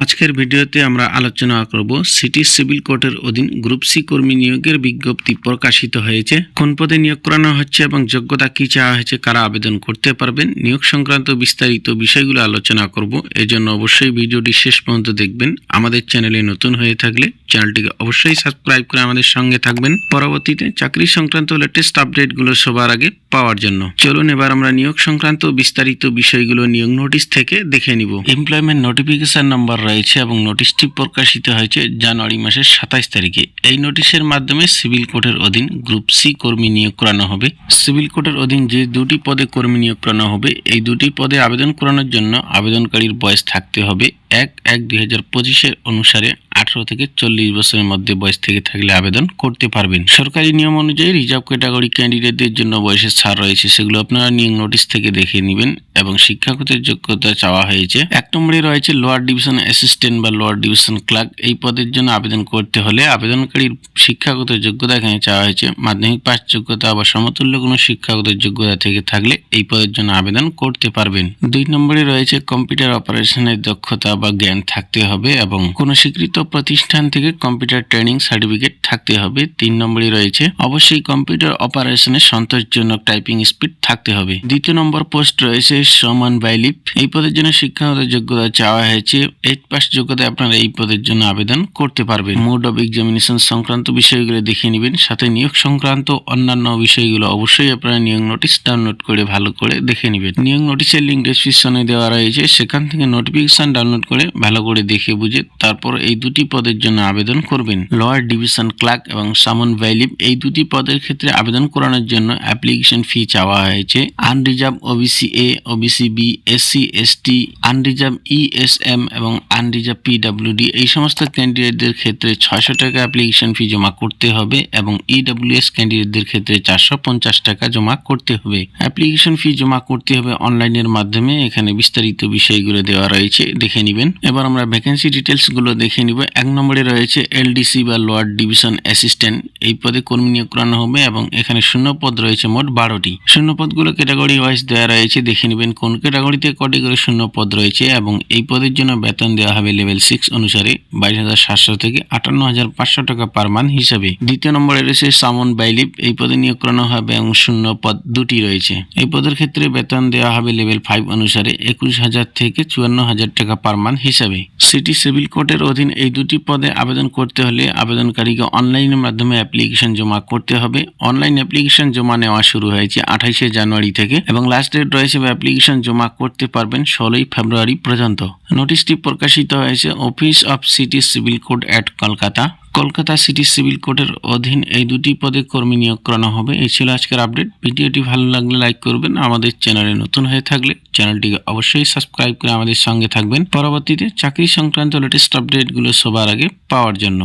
আজকের ভিডিওতে আমরা আলোচনা করব সিটি সিভিল কোর্টের অধীন গ্রুপ সি কর্মী নিয়োগের বিজ্ঞপ্তি প্রকাশিত হয়েছে। কোন পদে নিয়োগ করানো হচ্ছে এবং যোগ্যতা কি চাওয়া হয়েছে, কারা আবেদন করতে পারবেন, নিয়োগ সংক্রান্ত বিস্তারিত বিষয়গুলো আলোচনা করব। এজন্য অবশ্যই ভিডিওটি শেষ পর্যন্ত দেখবেন। আমাদের চ্যানেলে নতুন হয়ে থাকলে চ্যানেলটিকে অবশ্যই সাবস্ক্রাইব করে আমাদের সঙ্গে থাকবেন। পরবর্তীতে চাকরি সংক্রান্ত লেটেস্ট আপডেটগুলো সবার আগে পাওয়ার জন্য। চলুন এবার আমরা নিয়োগ সংক্রান্ত বিস্তারিত বিষয়গুলো নিয়োগ নোটিশ থেকে দেখে নিব। এমপ্লয়মেন্ট নোটিফিকেশন নাম্বার রয়েছে এবং নোটিশটি প্রকাশিত হয়েছে জানুয়ারি মাসের সাতাইশ তারিখে। এই নোটিশের মাধ্যমে সিভিল কোর্টের অধীন গ্রুপ সি কর্মী নিয়োগ করানো হবে। সিভিল কোর্টের অধীন যে দুটি পদে কর্মী নিয়োগ করানো হবে, এই দুটি পদে আবেদন করানোর জন্য আবেদনকারীর বয়স থাকতে হবে এক এক দুই হাজার পঁচিশের অনুসারে। আঠারো থেকে চল্লিশ বছরের মধ্যে বয়স থেকে থাকলে আবেদন করতে পারবেন। সরকারি নিয়ম অনুযায়ী রিজার্ভ ক্যাটাগরি ক্যান্ডিডেটদের জন্য বয়সের ছাড় রয়েছে, সেগুলো আপনারা নিয়োগ নোটিশ থেকে দেখে নেবেন এবং শিক্ষাগতের যোগ্যতা চাওয়া হয়েছে। এক নম্বরে রয়েছে লোয়ার ডিভিশন অ্যাসিস্ট্যান্ট বা লোয়ার ডিভিশন ক্লার্ক। এই পদের জন্য আবেদন করতে হলে আবেদনকারীর শিক্ষাগত যোগ্যতা এখানে চাওয়া হয়েছে। মাধ্যমিক পাস যোগ্যতা বা সমতুল্য কোনো শিক্ষাগত যোগ্যতা থেকে থাকলে এই পদের জন্য আবেদন করতে পারবেন। দুই নম্বরে রয়েছে কম্পিউটার অপারেশনের দক্ষতা বা জ্ঞান থাকতে হবে এবং কোনো স্বীকৃত প্রতিষ্ঠান থেকে কম্পিউটার ট্রেনিং সার্টিফিকেট থাকতে হবে। তিন নম্বরে রয়েছে, অবশ্যই কম্পিউটার অপারেশনের সন্তোষজনক টাইপিং স্পিড থাকতে হবে। দ্বিতীয় নম্বর পোস্ট রয়েছে, সমান বাইলিপ এই পদের জন্য শিক্ষাগত যোগ্যতা চাওয়া হয়েছে। এইট পাস যোগ্যতায় আপনারা এই পদের জন্য আবেদন করতে পারবেন। মোড অফ এক্সামিনেশন সংক্রান্ত বিষয়গুলো দেখে নেবেন, সাথে নিয়োগ সংক্রান্ত অন্যান্য বিষয়গুলো অবশ্যই আপনারা নিয়োগ নোটিশ ডাউনলোড করে ভালো করে দেখে নেবেন। নিয়োগ নোটিশের লিঙ্ক ডেসক্রিপশনে দেওয়া রয়েছে, সেখান থেকে নোটিফিকেশন ডাউনলোড করে ভালো করে দেখে বুঝে তারপর এই দুটি পদের জন্য আবেদন করবেন। লোয়ার ডিভিশন ক্লার্ক এবং সামন ভ্যালিভ এই দুটি পদের ক্ষেত্রে আবেদন করানোর জন্য অ্যাপ্লিকেশন ফি চাওয়া হয়েছে। Unreserved OBC A OBC B SC ST unreserved ESM এবং আনরিজার্ভ পিডাব্লিউডি এই সমস্ত ক্যান্ডিডেটদের ক্ষেত্রে ছয়শো টাকা অ্যাপ্লিকেশন ফি জমা করতে হবে এবং ইডব্লিউএস ক্যান্ডিডেটদের ক্ষেত্রে চারশো পঞ্চাশ টাকা জমা করতে হবে। অ্যাপ্লিকেশন ফি জমা করতে হবে অনলাইনের মাধ্যমে। এখানে বিস্তারিত বিষয়গুলো দেওয়া রয়েছে, দেখে নেবেন। এবার আমরা ভ্যাকেন্সি ডিটেলসগুলো দেখে নিব। এক নম্বরে রয়েছে এলডিসি বা লোয়ার ডিভিশন অ্যাসিস্ট্যান্ট। এই পদে কর্মী নিয়োগ করানো হবে এবং এখানে শূন্য পদ রয়েছে মোট বারোটি। শূন্য পদগুলো ক্যাটাগরি ওয়াইজ দেওয়া রয়েছে। দেখে নেবেন কোন ক্যাটাগরিতে কটি করে শূন্য পদ রয়েছে এবং এই পদের জন্য বেতন দেওয়া হবে লেভেল সিক্স অনুসারে বাইশ হাজার সাতশো থেকে আটান্ন হাজার পাঁচশো টাকা পার মান্থ হিসাবে। দ্বিতীয় নম্বরে রয়েছে সামন বাইলিপ। এই পদে নিয়োগ করানো হবে এবং শূন্য পদ দুটি রয়েছে। এই পদের ক্ষেত্রে বেতন দেওয়া হবে লেভেল ফাইভ অনুসারে একুশ হাজার থেকে চুয়ান্ন হাজার টাকা পার মান্থ হিসাবে। সিটি সিভিল কোর্টের অধীন এই দুটি পদে আবেদন করতে হলে আবেদনকারীকে অনলাইনের মাধ্যমে অ্যাপ্লিকেশন জমা করতে হবে। অনলাইন অ্যাপ্লিকেশন জমা নেওয়া শুরু হয়েছে আঠাইশে জানুয়ারি থেকে এবং লাস্ট ডেট রয়েছে অ্যাপ্লিকেশন জমা করতে পারবেন ষোলোই ফেব্রুয়ারি পর্যন্ত। নোটিশটি প্রকাশিত হয়েছে office of city civil code at Kolkata Kolkata city civil কোর্টের অধীন এই দুটি পদে কর্মী নিয়োগ করানো হবে। এই ছিল আজকের আপডেট। ভিডিওটি ভালো লাগলে লাইক করবেন। আমাদের চ্যানেলে নতুন হয়ে থাকলে চ্যানেলটিকে অবশ্যই সাবস্ক্রাইব করে আমাদের সঙ্গে থাকবেন। পরবর্তীতে চাকরি সংক্রান্ত লেটেস্ট আপডেটগুলো সবার আগে পাওয়ার জন্য।